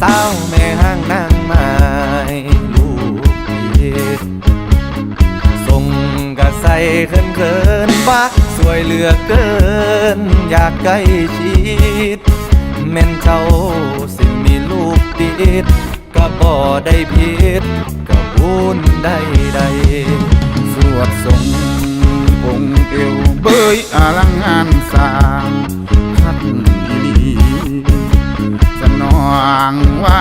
สาแม่ห้างนางไม้ลูกผิดส่งกะใส่เขินเขินๆบ้าสวยเหลือเกิน อยากใกล้ชิดแม่นเจ้าสิมีลูกติดก็บ่ได้ผิดก็บุญได้ใดสวดทรงองค์เอวเบยอลังงาน